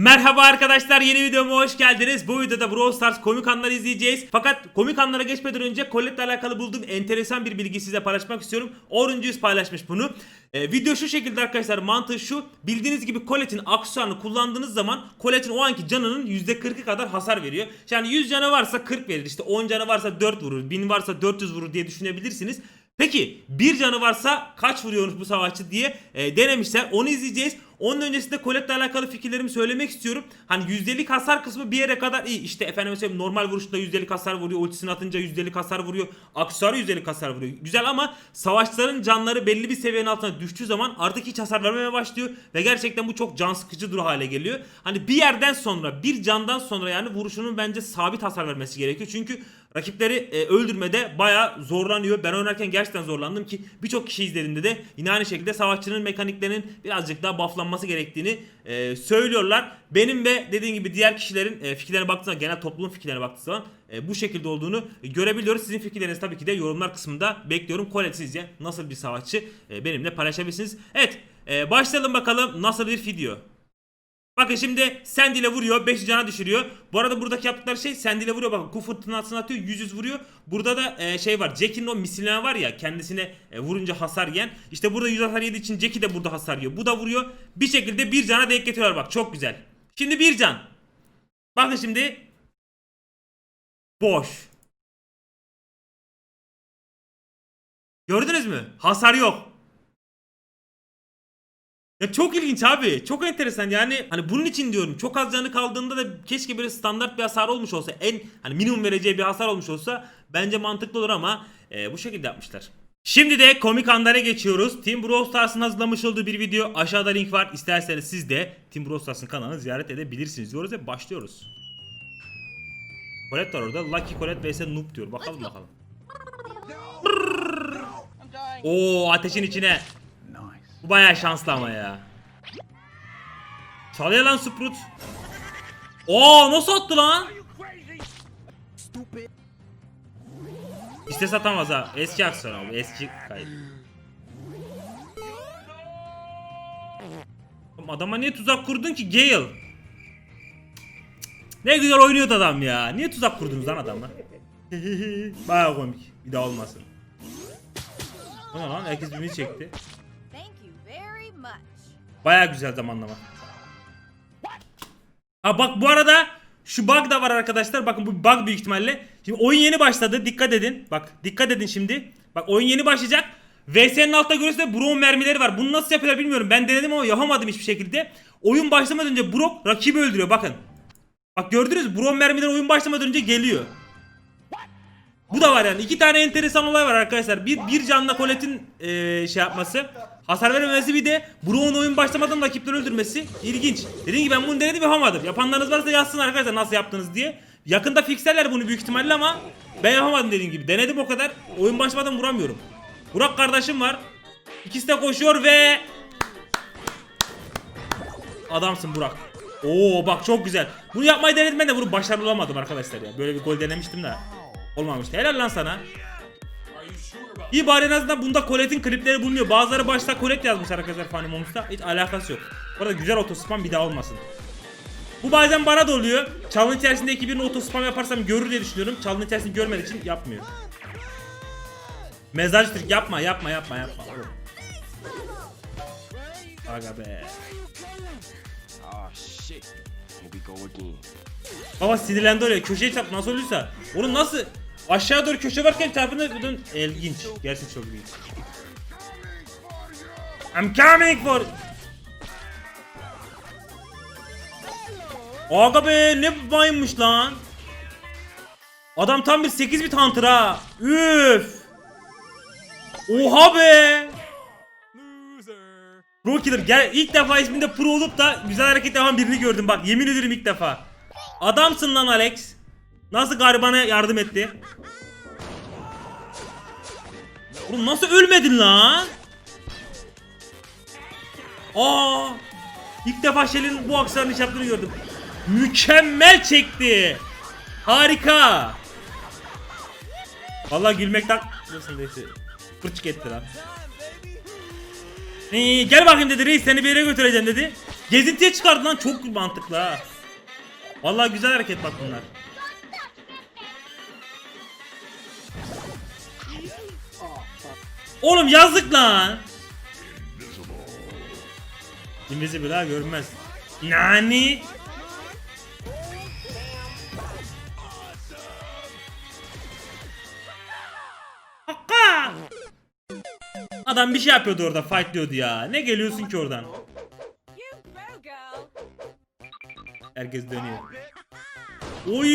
Merhaba arkadaşlar yeni videoma hoş geldiniz. Bu videoda Brawl Stars komik anları izleyeceğiz. Fakat komik anlara geçmeden önce Colette'le alakalı bulduğum enteresan bir bilgi size paylaşmak istiyorum. Orange paylaşmış bunu. Ee, video şu şekilde arkadaşlar mantığı şu. Bildiğiniz gibi Colette'in aksesuarını kullandığınız zaman Colette'in o anki canının %40'ı kadar hasar veriyor. Yani 100 canı varsa 40 verir. İşte 10 canı varsa 4 vurur. 1000 varsa 400 vurur diye düşünebilirsiniz. Peki bir canı varsa kaç vuruyormuş bu savaşçı diye e, denemişler. Onu izleyeceğiz. Onun öncesinde Colette'le alakalı fikirlerimi söylemek istiyorum. Hani yüzdelik hasar kısmı bir yere kadar iyi. İşte efendim söyleyeyim normal vuruşta yüzdelik hasar vuruyor. Ultisini atınca yüzdelik hasar vuruyor. Aksesuarı yüzdelik hasar vuruyor. Güzel ama savaşçıların canları belli bir seviyenin altına düştüğü zaman artık hiç hasar vermemeye başlıyor. Ve gerçekten bu çok can sıkıcı dur hale geliyor. Hani bir yerden sonra bir candan sonra yani vuruşunun bence sabit hasar vermesi gerekiyor. Çünkü Rakipleri e, öldürmede baya zorlanıyor. Ben oynarken gerçekten zorlandım ki birçok kişi izlediğimde de yine aynı şekilde savaşçının mekaniklerinin birazcık daha bufflanması gerektiğini e, söylüyorlar. Benim ve dediğim gibi diğer kişilerin e, fikirlerine baktığınız zaman genel toplumun fikirlerine baktığınız zaman e, bu şekilde olduğunu görebiliyoruz. Sizin fikirlerinizi tabii ki de yorumlar kısmında bekliyorum. Colette sizce nasıl bir savaşçı e, benimle paylaşabilirsiniz. Evet e, başlayalım bakalım nasıl bir video. Bakın şimdi Sandy ile vuruyor 5 cana düşürüyor. Bu arada buradaki yaptıkları şey Sandy ile vuruyor bakın ku fırtınasını atıyor 100 100 vuruyor. Burada da e, şey var Jack'in o misilleme var ya kendisine e, vurunca hasar yiyen. İşte burada 100 hasar yediği için Jack'i de burada hasar yiyor. Bu da vuruyor. Bir şekilde bir cana denk getiriyorlar bak çok güzel. Şimdi bir can. Bakın şimdi. Boş. Gördünüz mü? Hasar yok. Ya çok ilginç abi. Çok enteresan yani hani bunun için diyorum çok az canı kaldığında da keşke böyle standart bir hasar olmuş olsa en hani minimum vereceği bir hasar olmuş olsa bence mantıklı olur ama e, bu şekilde yapmışlar. Şimdi de komik anlara geçiyoruz. Team Brawl Stars'ın hazırlamış olduğu bir video aşağıda link var. İsterseniz siz de Team Brawl Stars'ın kanalını ziyaret edebilirsiniz diyoruz ve başlıyoruz. Colette var orada. Lucky Colette vs Noob diyor. Bakalım bakalım. Oo ateşin içine. Bu bayağı şanslı ama ya. Çalıyor lan Sprout. Oo nasıl attı lan? İşte satamaz ha. Eski aksan abi. Eski kayıt. Adama niye tuzak kurdun ki Gale? Ne güzel oynuyordu adam ya. Niye tuzak kurdunuz lan adamla? Bayağı komik. Bir daha olmasın. Bu lan? Herkes birbirini çekti. Baya güzel zamanlama. Ha bak bu arada şu bug da var arkadaşlar. Bakın bu bug büyük ihtimalle. Şimdi oyun yeni başladı. Dikkat edin. Bak dikkat edin şimdi. Bak oyun yeni başlayacak. VS'nin altta görüyorsunuz Brock'un mermileri var. Bunu nasıl yapıyorlar bilmiyorum. Ben denedim ama yapamadım hiçbir şekilde. Oyun başlamadan önce Brock rakibi öldürüyor. Bakın. Bak gördünüz mü? Brock'un mermileri oyun başlamadan önce geliyor. Bu da var yani. iki tane enteresan olay var arkadaşlar. Bir, bir canla Colette'in eee, şey yapması. Hasar verememesi bir de Brock'un oyun başlamadan rakipleri öldürmesi. İlginç. Dediğim gibi ben bunu denedim yapamadım. Yapanlarınız varsa yazsın arkadaşlar nasıl yaptınız diye. Yakında fixlerler bunu büyük ihtimalle ama ben yapamadım dediğim gibi. Denedim o kadar. Oyun başlamadan vuramıyorum. Burak kardeşim var. İkisi de koşuyor ve Adamsın Burak. Oo bak çok güzel. Bunu yapmayı denedim ben de bunu başarılı olamadım arkadaşlar ya. Böyle bir gol denemiştim de. Olmamıştı. Helal lan sana. İyi bari en azından bunda Colette'in klipleri bulunuyor. Bazıları başta Colette yazmış arkadaşlar Funny Moms'ta. Hiç alakası yok. Bu arada güzel otospam bir daha olmasın. Bu bazen bana da oluyor. Çalın içerisindeki birini otospam yaparsam görür diye düşünüyorum. Çalın içerisinde görmediği için yapmıyor. Mezarcı Türk yapma yapma yapma yapma. Oğlum. Aga be. Again. Baba sinirlendi oraya köşeye çarp nasıl oluyorsa. Onun nasıl aşağı doğru köşe varken çarpını bunun ilginç. Gerçekten çok ilginç. I'm coming for Aga be ne mayınmış lan. Adam tam bir 8 bit hunter ha. Üf. Oha be. Pro Killer gel ilk defa isminde pro olup da güzel hareket yapan birini gördüm bak yemin ederim ilk defa. Adamsın lan Alex. Nasıl garibana yardım etti? Oğlum nasıl ölmedin lan? Aa! İlk defa Shell'in bu aksarını iş yaptığını gördüm. Mükemmel çekti. Harika. Vallahi gülmekten nasıl neyse. Fırçık etti lan. Ee, gel bakayım dedi reis seni bir yere götüreceğim dedi. Gezintiye çıkardı lan çok mantıklı ha. Vallahi güzel hareket bak bunlar. Oğlum yazık lan. Invisible ha görünmez. Nani? Hakka! Adam bir şey yapıyordu orada fight diyordu ya. Ne geliyorsun ki oradan? Herkes dönüyor. Oy!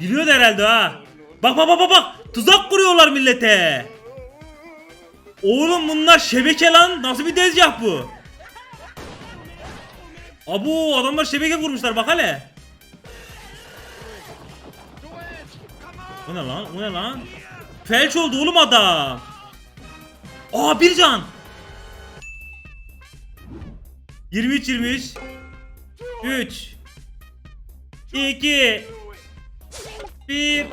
Biliyordu herhalde ha. Bak bak bak bak. Tuzak kuruyorlar millete. Oğlum bunlar şebeke lan. Nasıl bir tezgah bu? Abu adamlar şebeke kurmuşlar bak hele. Bu ne lan? Bu ne lan? Felç oldu oğlum adam. Aa bir can. 23 23 3 2 1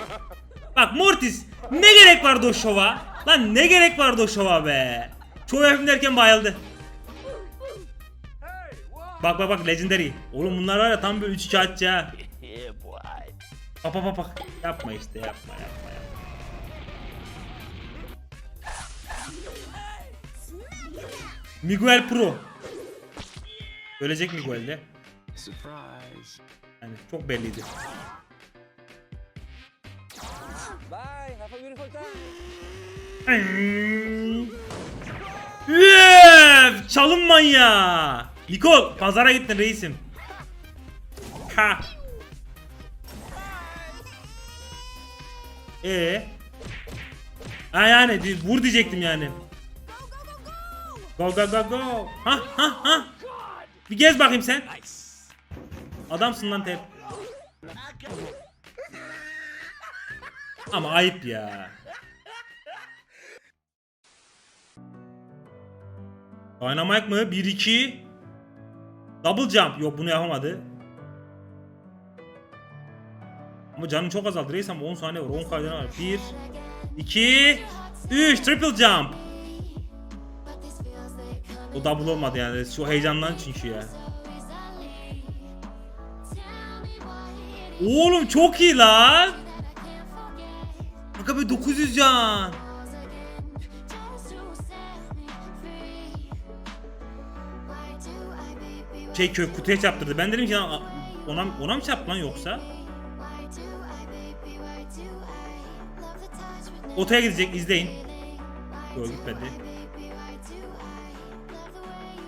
Bak Mortis ne gerek vardı o şova? Lan ne gerek vardı o şova be? Çoğu yapayım derken bayıldı. Bak bak bak legendary. Oğlum bunlar var ya tam bir 3 kağıtçı ha. Bak bak bak bak. Yapma işte yapma yapma yapma. Miguel Pro. Ölecek Miguel de. Yani çok belliydi. Üf, çalın manyağı. Nikol pazara gittin reisim. Ha. Ee. Ha yani vur diyecektim yani. Go go go go. Ha ha ha. Bir gez bakayım sen. Adamsın lan tep. Ama ayıp ya. Dynamite mı? 1-2 Double jump. Yok bunu yapamadı. Ama canım çok azaldı reis ama 10 saniye var. 10 kaydına var. 1 2 3 triple jump. O double olmadı yani. Şu heyecandan çünkü ya. Oğlum çok iyi lan. Bak abi 900 can. Şey kök kutuya çarptırdı. Ben dedim ki ona, ona mı çarptı lan yoksa? Otaya gidecek izleyin. Yok gitmedi.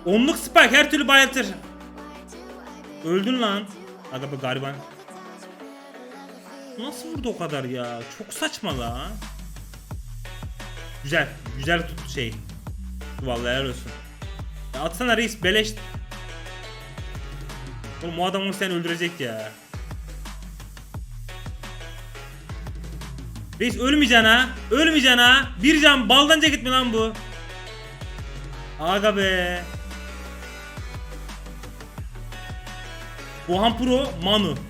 Onluk spike her türlü bayıltır. Öldün lan. Aga be gariban. Nasıl vurdu o kadar ya? Çok saçma lan. Güzel. Güzel tut şey. Vallahi helal olsun. Ya atsana reis beleş. Oğlum o adam onu sen öldürecek ya. Reis ölmeyeceksin ha. Ölmeyeceksin ha. Bir can baldan ceket mi lan bu? Aga be. Gohan Pro Manu.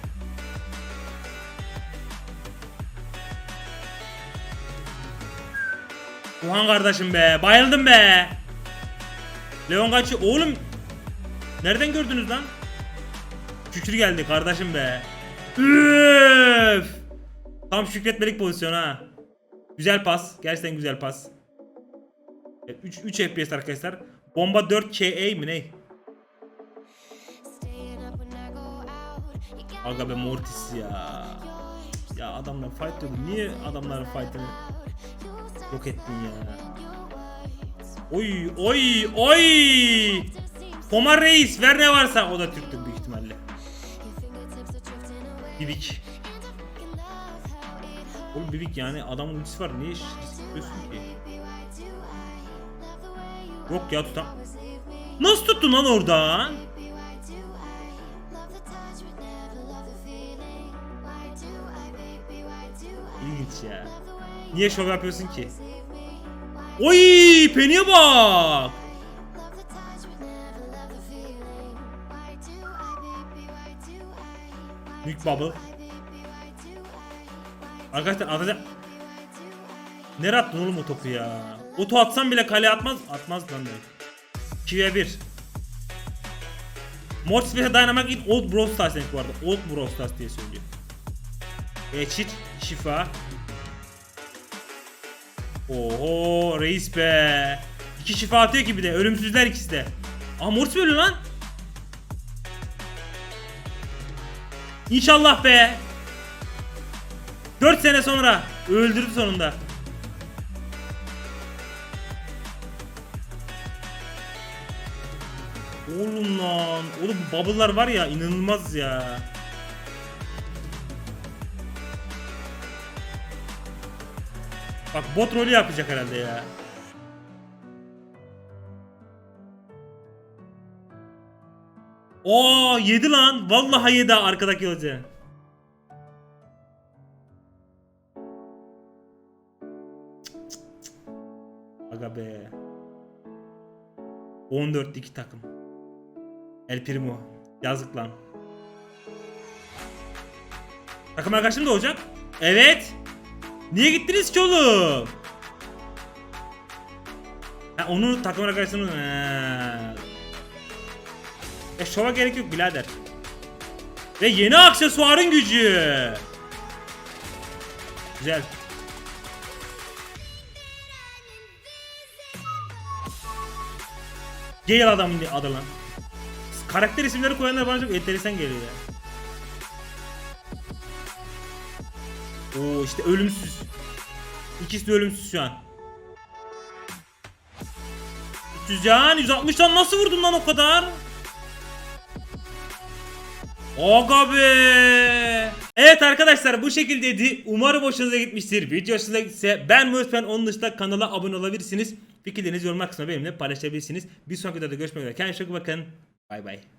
Gohan kardeşim be. Bayıldım be. Leon kaçıyor. Oğlum. Nereden gördünüz lan? Şükür geldi kardeşim be. Üf. Tam şükretmelik pozisyon ha. Güzel pas. Gerçekten güzel pas. Evet, 3, 3 FPS arkadaşlar. Bomba 4 KA mi ne? Aga be Mortis ya. Ya adamlar fight diyordu. Niye adamların fight'ını yok ettin ya? Oy oy oy. Komar Reis ver ne varsa o da Türktür büyük ihtimalle. Bibik. Oğlum Bibik yani adamın ultisi var niye risk yapıyorsun ki? Yok ya tutam. Nasıl tuttun lan oradan? İlginç ya. Niye şov yapıyorsun ki? Oy Penny'e bak. Büyük bubble. Arkadaşlar atacak. Nereye attın oğlum o topu ya? Oto atsan bile kaleye atmaz. Atmaz lan demek. 2'ye 1. Mortis vs Dynamite in Old Brawl Stars demiş bu arada. Old Brawl Stars diye söylüyor. Geçit, şifa. Oho reis be. İki şifa atıyor ki bir de. Ölümsüzler ikisi de. Aa Mortis mi lan? İnşallah be. 4 sene sonra öldürdü sonunda. Oğlum lan. Oğlum bu bubble'lar var ya inanılmaz ya. Bak bot rolü yapacak herhalde ya. Oo yedi lan. Vallahi yedi arkadaki hoca. Aga be. 14 iki takım. El Primo. Yazık lan. Takım arkadaşım da olacak. Evet. Niye gittiniz ki oğlum? Ha onu takım arkadaşını ha. E şova gerek yok birader. Ve yeni aksesuarın gücü. Güzel. Gale adamın adı lan. Karakter isimleri koyanlar bana çok enteresan geliyor ya. Oo işte ölümsüz. İkisi de ölümsüz şu an. 300 can 160'tan nasıl vurdun lan o kadar? Aga be. Evet arkadaşlar bu şekildeydi. Umarım hoşunuza gitmiştir. Video hoşunuza gitse ben lütfen onun dışında kanala abone olabilirsiniz. Fikirlerinizi yorumlar kısmına benimle paylaşabilirsiniz. Bir sonraki videoda görüşmek üzere. Kendinize çok bakın. Bay bay.